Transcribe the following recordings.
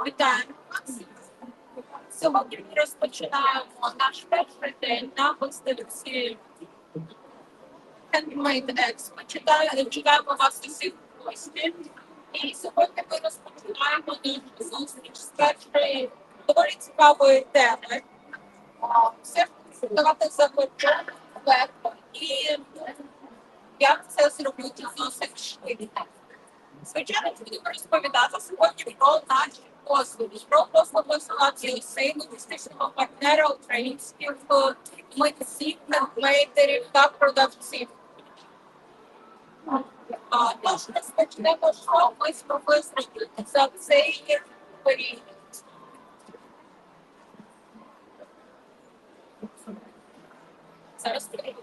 Вас. Сьогодні ми розпочинаємо наш перший день на виставці Handmade Expo. Читаю, чекаємо вас усіх в гості. І сьогодні ми розпочинаємо нашу зустріч з першої доволі цікавої теми. Все давати захочу легко і як це зробити досить швидко. Звичайно, будемо розповідати сьогодні про наші послуги, про послуги асоціації сейну містичного партнера українських е, митців, мейтерів та продавців. Тож розпочнемо, що ми змогли зробити за цей період. Зараз прийду.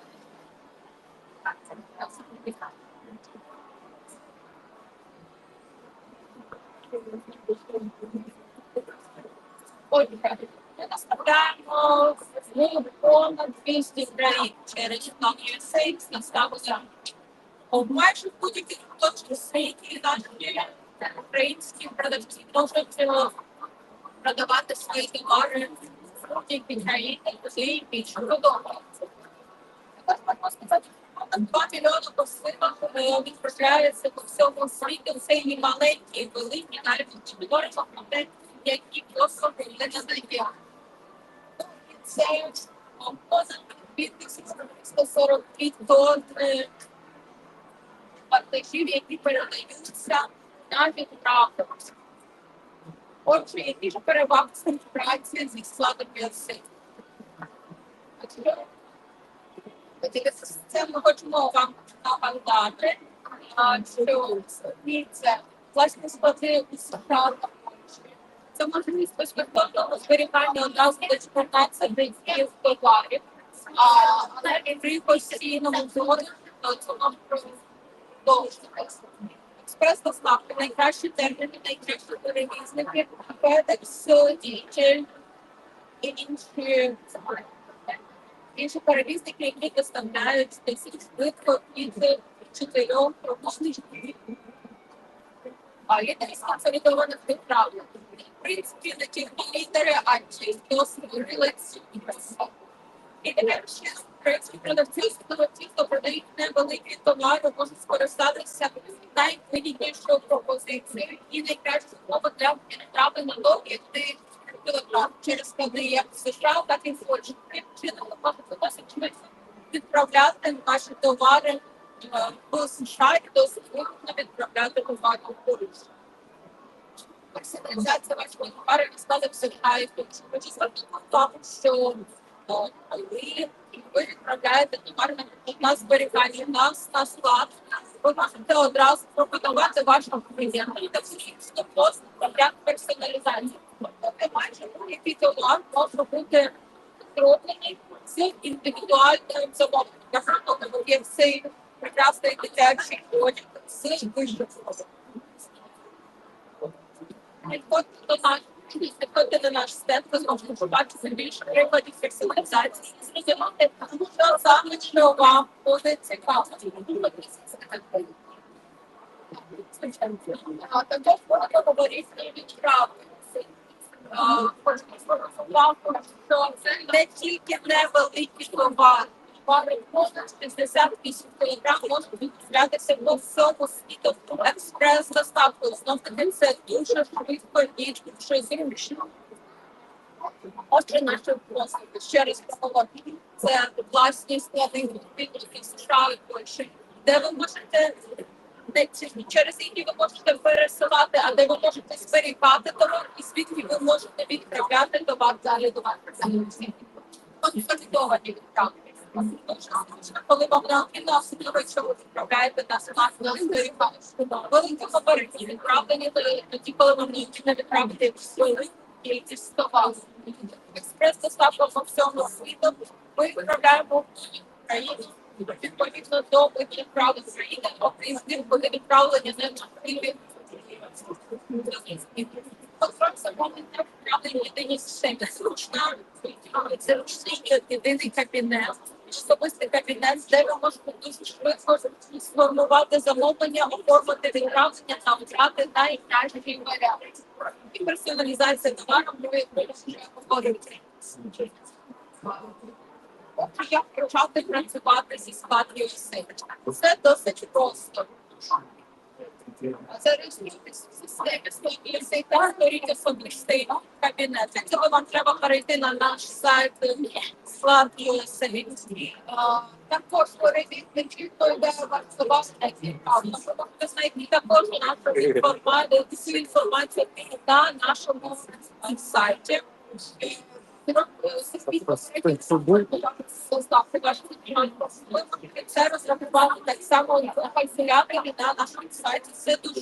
Отже, ми наставляємо в понад 200 країн через USA наставлення. Майже в будь-яких точках світі наші українські продавці можуть продавати свої товари в будь-якій країні і більше подобається. Також можна сказати, 2 мільйони посилок відправляється по всьому світу. Це і маленькі, і великі, навіть говоримо про які просто не знайти. Це о, понад 2142 тонн вантажів, які передаються на відправку. Отже, які ж переваги співпраці зі складом м'яси? Тільки це ми хочемо вам нагадати, що це власне склади у справах. Це можливість безпосереднього зберігання одразу до 14 днів товарів, а і при постійному згоді до цього продовжується. Експрес доставки, найкращі терміни, найкращі перевізники, FedEx, DHL і інші інші перевізники, які доставляють досить швидко від чотирьох робочих днів. А є десь консолідованих відправлень. В принципі, не тільки лідери, а й створили ці і тепер ще українські продавці, продавці, хто продають невеликі товари, можуть скористатися найвигіднішою пропозицією і найкращу умови для відправлення до 5 кілограм через склади як в США, так і в Польщі. Таким чином досить відправляти ваші товари е, до США і досить вигідно відправляти товари в Польщу. Персоналізація вашого товару склади в США і в Польщі. Хочу звернути увагу, що ви, ви відправляєте товар на- зберігання на, на склад. Ви можете одразу пропонувати вашому клієнту та всі послуги для персоналізації. Тобто майже будь-який товар може бути зроблений з індивідуальним замовленням. Я Наприклад, є цей прекрасний дитячий одяг з вишивкою. Підходьте до нас, підходьте до наш стенд, ви зможете побачити більше прикладів персоналізації і зрозуміти, що саме що вам буде цікаво. А також будемо говорити звернути увагу, що не тільки невеликі товари. Товари понад 68 кг можуть відправлятися по всьому світу. Експрес-доставкою. Знов таки це дуже швидко і дуже де ви можете тільки через які ви можете пересилати, а де ви можете зберігати товар, і звідки ви можете відправляти товар далі до вас. Консолідовані відправки. Коли вам необхідно, особливо, якщо ви відправляєте на смарт, ви зберігаєте. Великі фабрики відправлені тоді, коли вам необхідно відправити велику кількість товару. Експрес-доставка по всьому світу. Ми відправляємо в Україну відповідно до видів правил України, окрім тих, коли відправлення не можливі. Контроль замовлення відправлення єдині системи зручна, це ручний єдиний кабінет. особистий кабінет, де ви можете дуже швидко сформувати замовлення, оформити відправлення та обрати найкращий варіант. І персоналізація товару ми вже говорити. Як почати працювати зі складною силою? Це досить просто. Зареєструйтесь в системі створіть особистий кабінет. Для цього вам треба перейти на наш сайт склад USA. Також перейдіть той, де ваш цікавно. Також нашу інформацію, всю інформацію на нашому сайті. Це розрахувати так само калькулятори на нашому сайті. Це дуже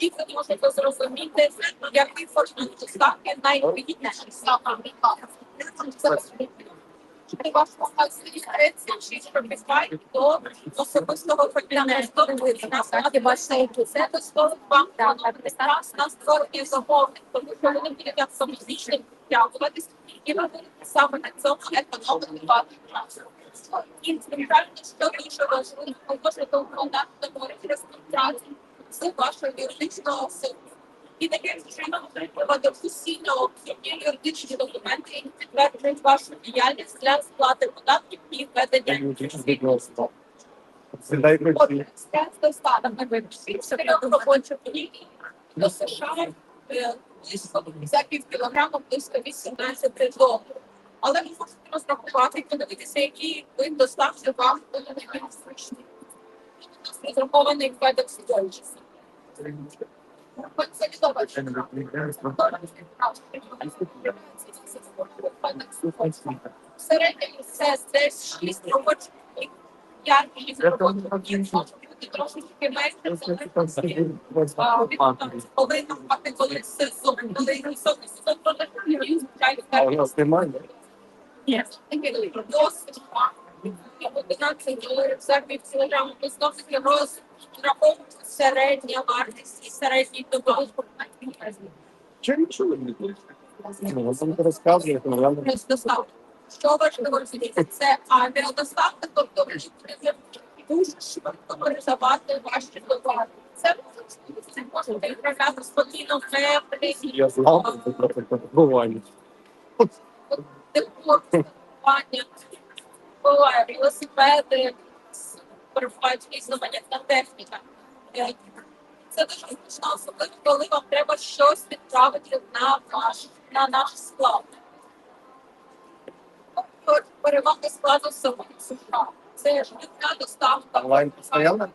ви можете зрозуміти, який формат доставки найвигідніший саме. І ваш магазин чи пробігає до особистого кабінету. Насправді бачите, це дозволить вам зараз на і ви будете саме на цьому економити що дуже важливо, ви можете укладати договори контракт з вашою юридичною особою. І таким чином отримувати постійно обхідні юридичні документи, які підтверджують вашу діяльність для сплати податків і ведення Отже, з доставками випустив чотирьох робочих до США е, близько за пів кілограма, близько 18 доларів. Але ви можете розрахувати і подивитися, який вид доставки вам буде найбільш зручний. Розрахований FedEx Deutsche. Це відомо, що в середньому це десь 6 робочих днів. Яркість робочих днів може бути трошечки менше, коли навпаки, коли сезон, коли високий сезон продажів, звичайно, Ні, досить і 11 доларів за пів кілограму. Ми знову розраховуємо середня вартість і середній товар. Чим нічого не? Ну, розказує, Плюс доставка. Що важливо розуміти, це авіадоставка, тобто ви можете дуже швидко передавати ваші товари. Це це можете відправляти спокійно меблі, я знав, що це про декор, спілкування, буває велосипеди, перебувають різноманітна техніка. Це дуже зручно, особливо, коли вам треба щось відправити на ваш на наш склад. От Перевага складу самого. Це швидка доставка. Онлайн постоянно?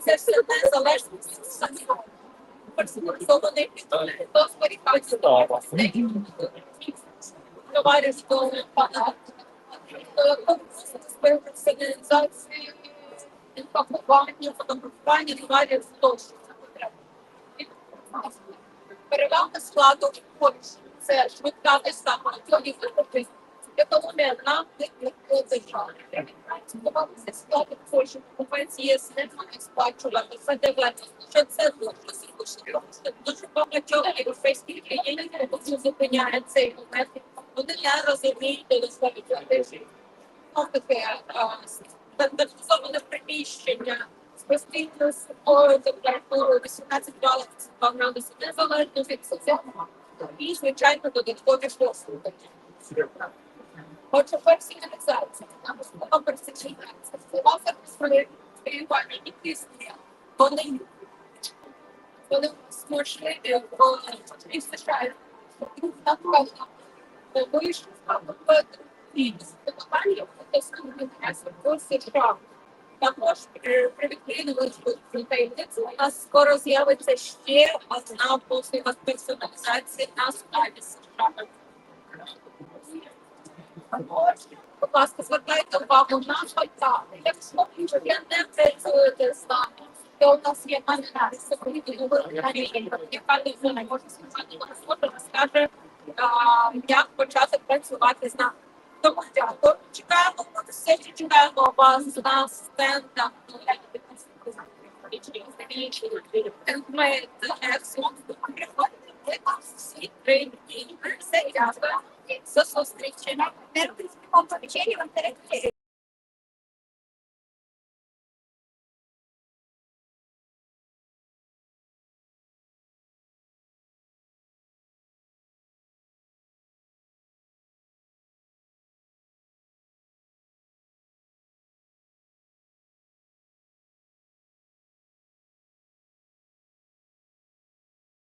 Це все незалежно від самого. Персоналізований підхід до зберігання товарів до персоналізації, пакування, фотографування товарів тощо. Перевага складу Польщі – це швидка доставка тоді виробити, економія на держави. Сподіватися складу Польщі покупець ЄС не має сплачувати ФДВ, що це дуже. Дуже багатьох європейських країн зупиняє цей момент. Вони не розуміють, доставить. Ну, таке а, приміщення з постійною сухою температурою 18 градусів 2 градуси незалежно від сезону. І, звичайно, додаткові послуги. Отже, персоналізація. Нам слова персоналізація. Слова сприймання і пісня. Вони вони можливі в і США. Вийшли і спілкування до США. Також е, при таємницю у нас скоро з'явиться ще одна послуга персоналізації на складі США. Будь ласка, звертайте увагу на фото. Якщо ви не працюєте з нами, то у нас є менеджер супровідної яка людина може сказати, розкаже, як почати працювати з нами. Тому дякую. Чекаємо все, що чекаємо вас на стендах. Ми всі три дні. Все дякую. До зустрічі. Мероприятие по вечере в интернете.